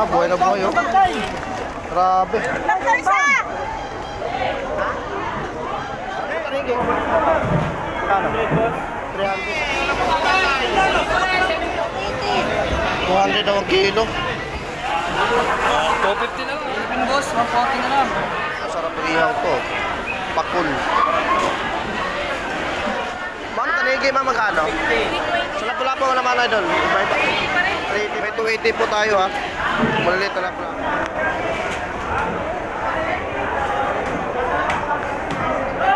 Ah, buhay na buhay oh. Grabe. Kano? 300 daw ang kilo. 250 na lang. Philippine boss, 140 na lang. Masarap ihaw to. Pakul. Ma'am, tanigi ma'am magkano? Sa lapu-lapu naman idol. May 380, may 280 po tayo ha. Malilit na lapu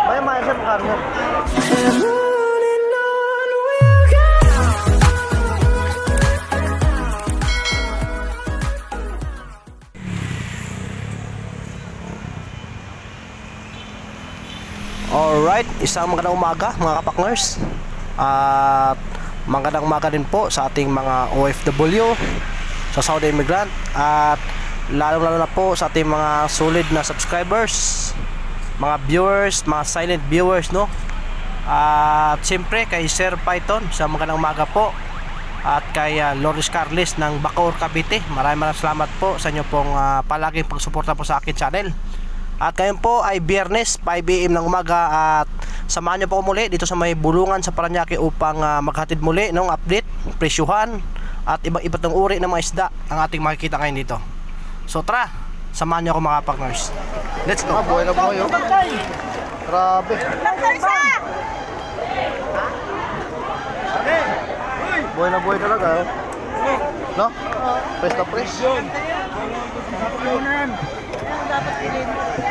May maya siya magkano yan? Alright, isang magandang umaga mga kapakners At magandang umaga din po sa ating mga OFW Sa Saudi Immigrant. At lalo lalo na po sa ating mga solid na subscribers Mga viewers, mga silent viewers no? At siyempre kay Sir Python sa magandang umaga po. At kay uh, Loris Carles ng Bacoor Cavite. Maraming maraming salamat po sa inyo pong ah, palaging pagsuporta po sa akin channel. At ngayon po ay biyernes 5am ng umaga. At samahan niyo po muli dito sa may bulungan sa Paranaque upang ah, maghatid muli ng update, presyuhan at iba't iba't ng uri ng mga isda ang ating makikita ngayon dito. So tara, samahan niyo ako mga partners. Let's go. Ah, buhay na buhay oh. Grabe. Buhay na buhay talaga oh. No? Press na press.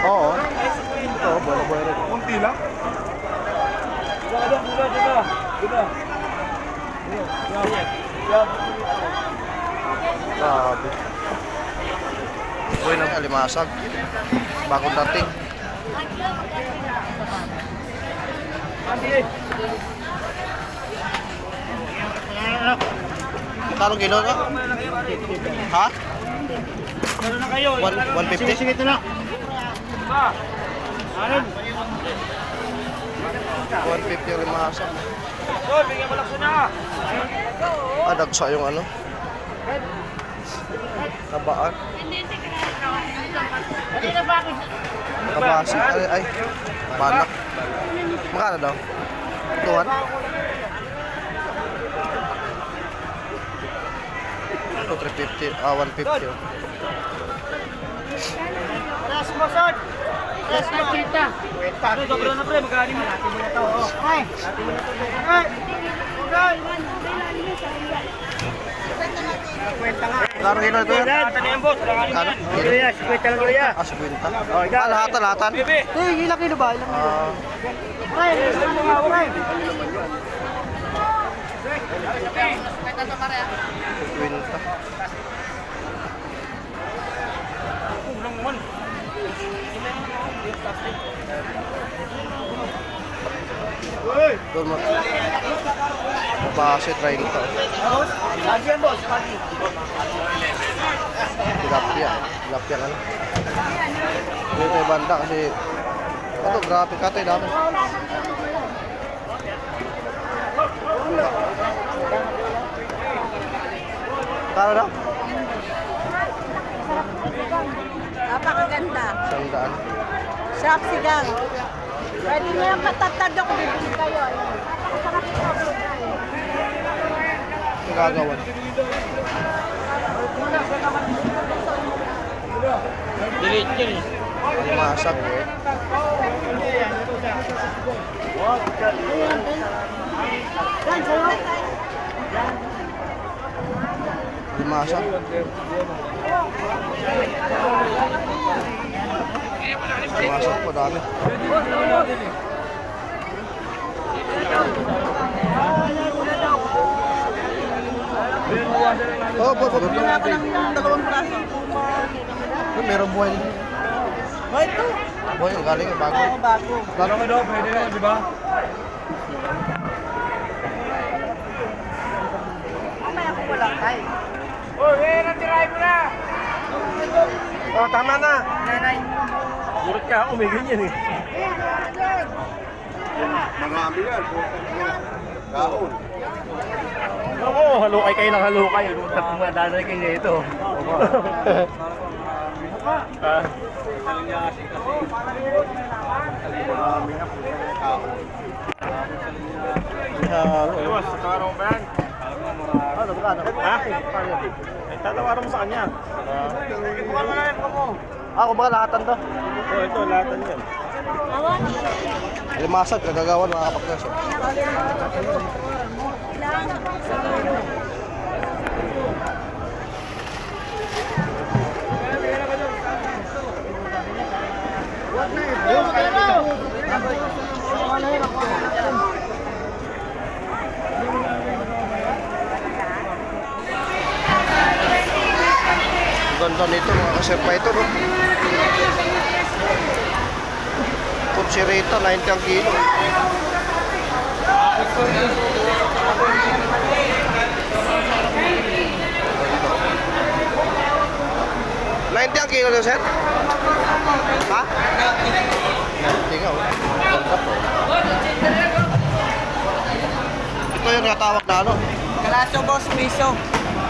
Oo. Oo, buhay na buhay rin. Kunti lang. Grabe. Buhay na alimasag. Bagong dating. Magkano kilo na? Ha? Meron na kayo. One- 150? Sige, sige, ito na. Ba? Anin? 150 yung limasag. So, bigyan mo lakso na. Ah, dagsa yung ano? Tabaan. Kabasa. Ay, ay. Banak. Magkano daw? Tuhan? Ito, 350. Ah, 150. oh. Taas mo, Taas mo, kita. Ano, dobro na pre, magkano mo? Lati mo na to. oh. Ay. Lati mo na to. Ay. Okay. Kwenta nga. Magkano kilo ito yan? Na yan, boss. Magkano? Kilo? Kuya, si kwenta lang kuya. Ah, 50. Lahatan, lahatan. Bebe. Eh, ilang kilo ba? Ilang Ah, Ay, gusto mo nga, uray. 50. Kulang Doon mo. Base, 30. Boss, lagi yan, boss. Lagi. Tilapia. Tilapia ka na. Dito yung banda kasi ito, grabe ka tayo dami. Kano na? Napakaganda. Isang daan. Sarap sigang. Pwede nyo yung matatado kung bibili kayo. Napakasarap ito. Ito gagawan. Delete yun eh. Limasag. Yan, sa'yo. Limasag. Limasag po dami. Oh, po, po. Wala ko ng dalawang braso. Meron buhay din. Oh, ito. Buhay galing bago. Oo, bago. Lalo ka daw, pwede na, di ba? Mamaya ko wala tayo. Uy, eh, natirahin mo na! Oh, tama na. Nanay. Burot ka, umigin yan eh. Mga ambigan. Kaon. Oo, halukay kayo ng halukay. Tapos madadali kayo ito. Ah. Tatawaran mo ba yan? Ano? Ha? Tatawaran mo sa kanya. Bukal mo na yan mo. Ako ba lahatan to? Oh, ito, lahatan yan. Limasag, kagagawan mga kapakners. Ang ganda nito mga kaserpa ito no. Kutsirita, 90 ang kilo. Ninety ang kilo sir? Ha? Ninety nga, oh. Ito yung natawag na ano? Kalaso, boss, piso.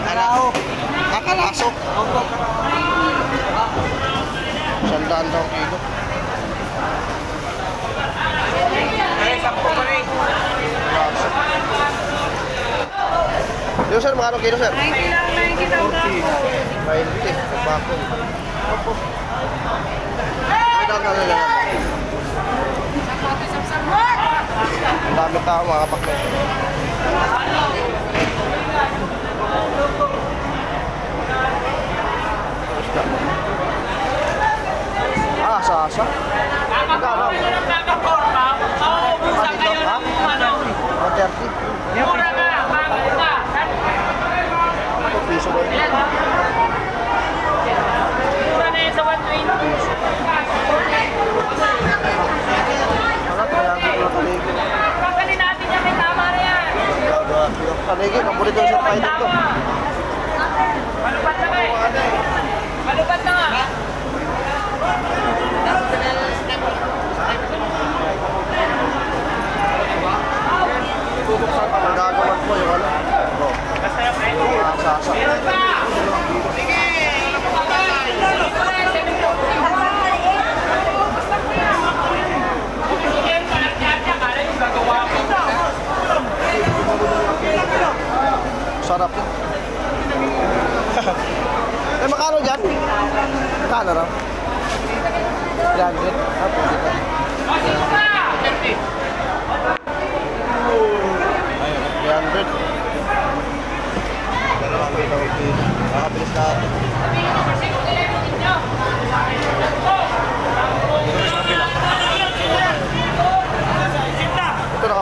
Kalaho. Ah, kalaso. Opo. Sandaan daw kilo. Ay, sakpo pa rin. Kalaso. Yung sir, magkano kilo, sir? 90 lang, 90 daw na po. 90. Pagbago. Opo. May dami na lang. Ang dami tao mga kapakme. Ah, sasa. Magkano? Ano ito? Ha? 130. Ito, piso ba yun? Anak, kaya ang kaligi. Kaligi, paborito sa fighter to. Ang gagawin ko yung ano. Oh. Ah, sasa. Sarap eh, makano dyan? Makano raw? 300? Ah, pwede ka. Ayun, 300. Dalawang kilo, kilo. Nakabilis natin.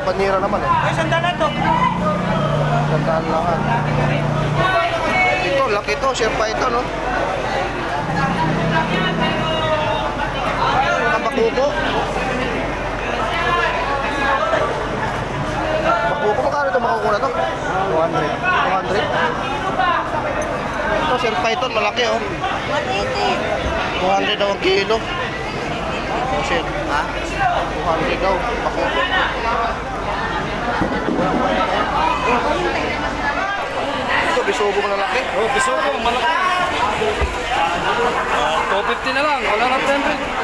Nakabanira naman eh. Ay, sanda na to. Tandaan lahat. Ito, laki ito. Sherpa ito, no? Kabakuko. Bakuko, magkano ito makukuha to? 200. 200? Ito, Sherpa ito. Malaki, oh. 200 daw ang kilo. Oh, shit. Ha? 200 daw. Bakuko. Ito, bisugo mo na laki. Oh, malaki. 250 na lang, wala na 300.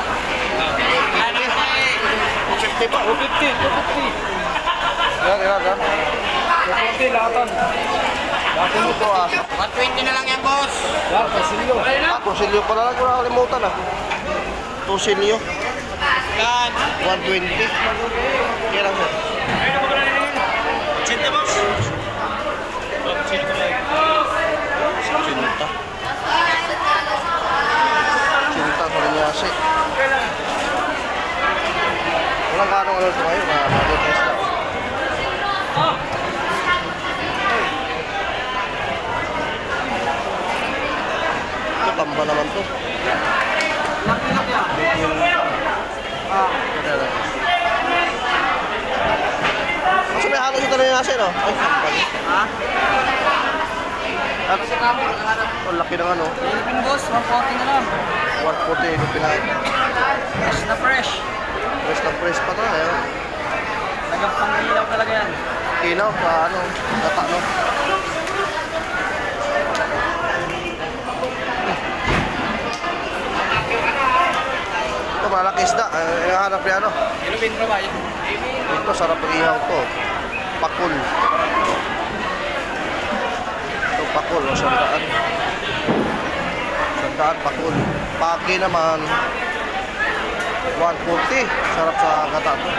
50 pa. 250, 250. Yan, yan, yan. 250, lahatan. Lahatan mo Ito ah. 120 na lang yan, boss. Yan, pasilyo. Ah, tusilyo pala lang. Wala kalimutan ah. Tusilyo. Yan. 120. Yan lang sir. 80, boss. Cinta. Cinta sa linyasi. Walang kanong ano ito ngayon. Ah, mga isda. Ito, tamba naman to. Ah, ito na. Kasi may halo sa no? Ay, ha? At, oh, laki ng ano. Philippine boss, 140 na lang. 140 yung pinahin. Fresh na fresh. Press na press pa tayo. Talagang pangilaw talaga yan. Kinaw, sa ano, gata, no? Ito, malaki isda. Eh, hanap niya, ano? Ilubin mo ba? Ito, sarap ng ihaw to. Pakul. Ito, pakul. O, sandaan. Sandaan, pakul. Pagi naman. 140. Sarap sa gata to.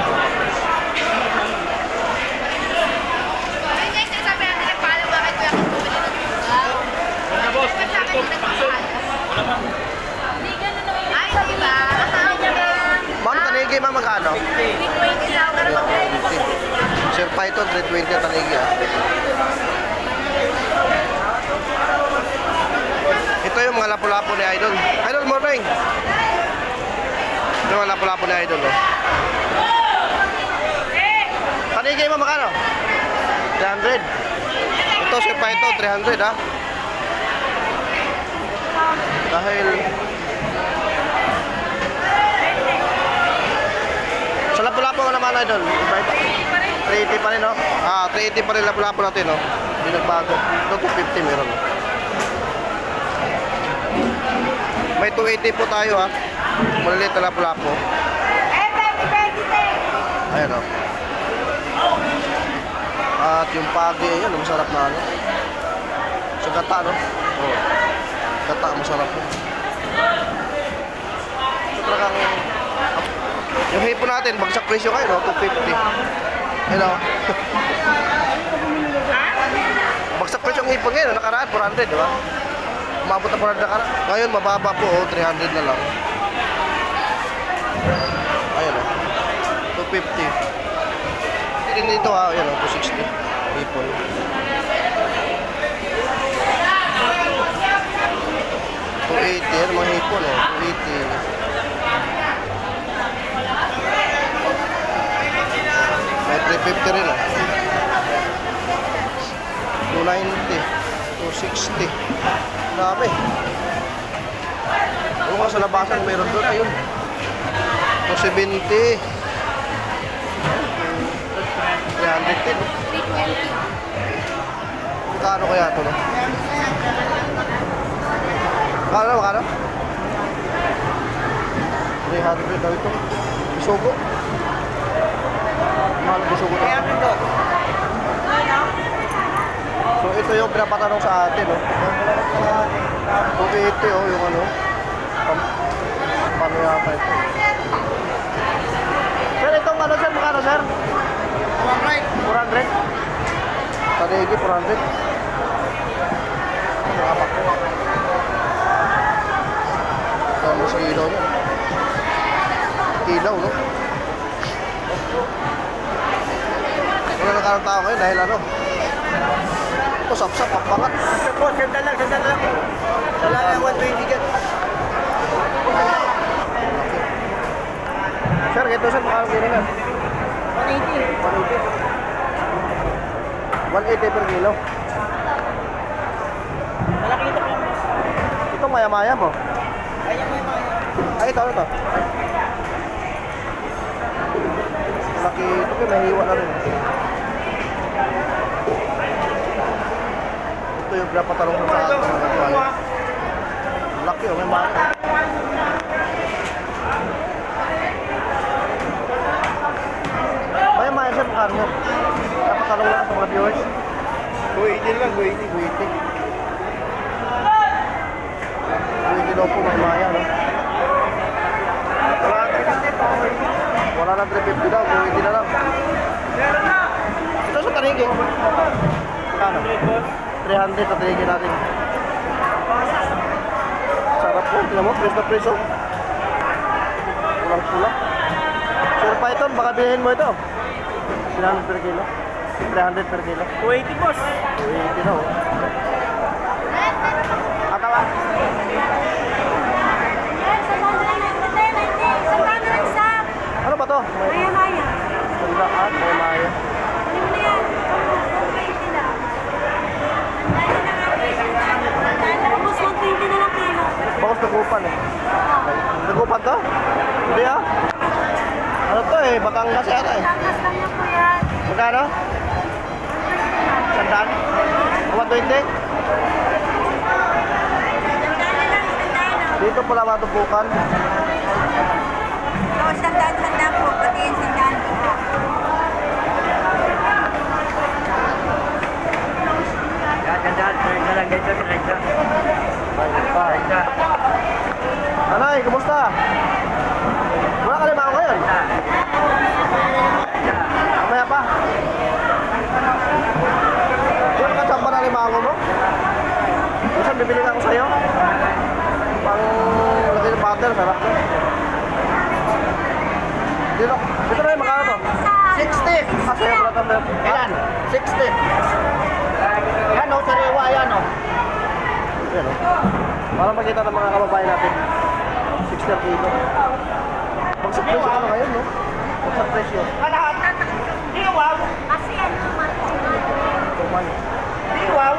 Ma'am, tanigi ma'am magkano? 320 lang. Pero mag 320. Sir Python, 320 ang tanigi ah. Ito yung mga lapu-lapu ni Idol. Idol, morning! Ito yung mga lapu-lapu ni Idol. Oh. Tanigi mo magkano? 300. Ito, Sir Python, 300 ah. Dahil Sa lapu-lapu naman, Idol. Ito. 380 pa rin, no? Ah, 380 pa rin lapu-lapu natin, no? Hindi nagbago. Ito, 250 meron. no? May 280 po tayo, ha? Maliliit na lapu-lapu. 20, 20, Ayan, no? At yung pagi, ayan, masarap na, ano? Sa gata, no? Oh. Gata, masarap po. Ito talagang... Yung hipo natin, bagsak presyo kayo, no? 250. Hello? bagsak presyo ang hipo ngayon, nakaraan, 400, di ba? Umabot na 400 nakaraan. Ngayon, mababa po, oh, 300 na lang. Ayan, oh. 250. Hindi dito, ha? Ayan, oh, 260. Hipon. Two eighty, ano mga hipon, oh. Two eighty. May 350 rin, ah. 290. 260. Dami. Ano nga sa labasan meron doon? Ayun. 270. 300 din. oh. 320. Magkano kaya ito, no? Magkano, magkano? 300 daw ito. Bisugo. Mahal bisugo. Kaya ito. So ito yung pinapatanong sa atin, no? 280, oh, yung ano. Pam paano yata ito? Sir, itong ano, sir? Magkano, sir? 400. 400? Tanigi, 400. Nakapak ko. Dami sa ilaw niya. Ilaw, no? Wala na karang tao ngayon dahil ano? Ito, sapsap, pakpangat. Ito po, sandal lang, sandal lang. Sandal lang, 120 yan. Sir, ito sir, makakang kilo na. 180. 180. 180 per kilo. Malaki ito po. Ito maya-maya mo. Yung mga. Ay, ito, ito. Laki, ito kaya nahiwa na rin. Pinapatalong ko sa ano. Laki, oh, may maya. Maya-maya siya, makano mo. Napatalong lang sa mga viewers. 280 lang, 280. 280. 280 daw po, maya-maya, no? Wala na 350 daw, 280 na lang. Ito sa tanigi. Kano? 300 sa tanigi natin. Sarap po, tingnan mo, preso na preso. Pulang pula. Sir Python, baka bilhin mo ito. 300 per kilo. 300 per kilo. 280 boss. 280 na oh. Atawa. Yan, sa mga lang. Patay, 90. Sa paano lang sa? Ano ba to? May Maya, maya. sandaan, may maya. Ano mo na yan? 20 lang. Tapos 120 na lang kilo. Bakos nagupan eh. Nagupan to? Hindi ah. Ano to eh, Batangas yata eh. Takas lang yan po yan. Magkano? Sandaan? 120? Dito pala matubukan. Oo, sandaan, sandaan po. Pati yung sandaan po. Anay, kumusta? Wala ka lima ako ngayon? Mamaya pa. Di ba kachamba na lima ako mo? Minsan bibili ka ako sa'yo. Pang lagay ng butter, sarap to. Dito, dito na yung makano to? 60! Ah, sa'yo pala. Ilan? 60. Yan o, sariwa yan o. Yan o. Para makita ng mga kababayan natin. 60 ang kilo. Bagsak presyo ka na ngayon, no? Bagsak presyo. Kasi ano naman po. Tuman. Kaya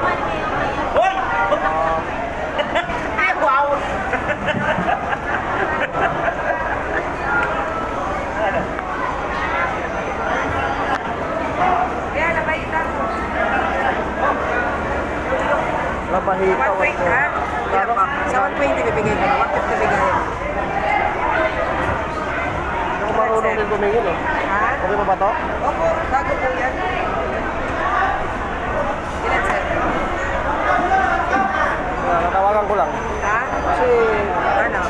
Napahita. 120 ha? Claro. Sa 120 bibigay ko. 150 bibigay. Hindi ko marunong din tumingin, eh. Ha? Okay pa ba to? Opo, bago po yan. Ilan sir? Ah, Natawagan ko lang. Ha? Kasi, Ano?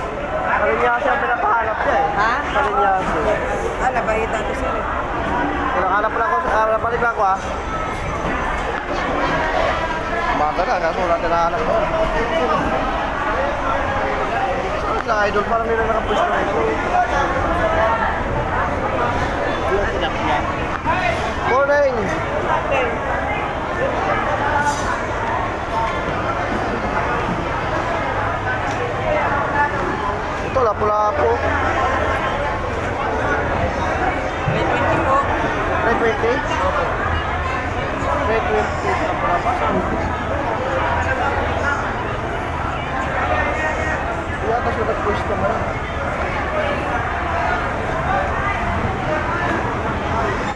kalinyasi ang pinapahanap niya, eh. Ha? Kalinyasi. Ah, nabayitan ko sir. Kinahanap lang ako, ah, napalik lang ko, ah. Umaga na, kaso wala tinahanap ko. Sa idol? Parang nila nakapwesto na ito.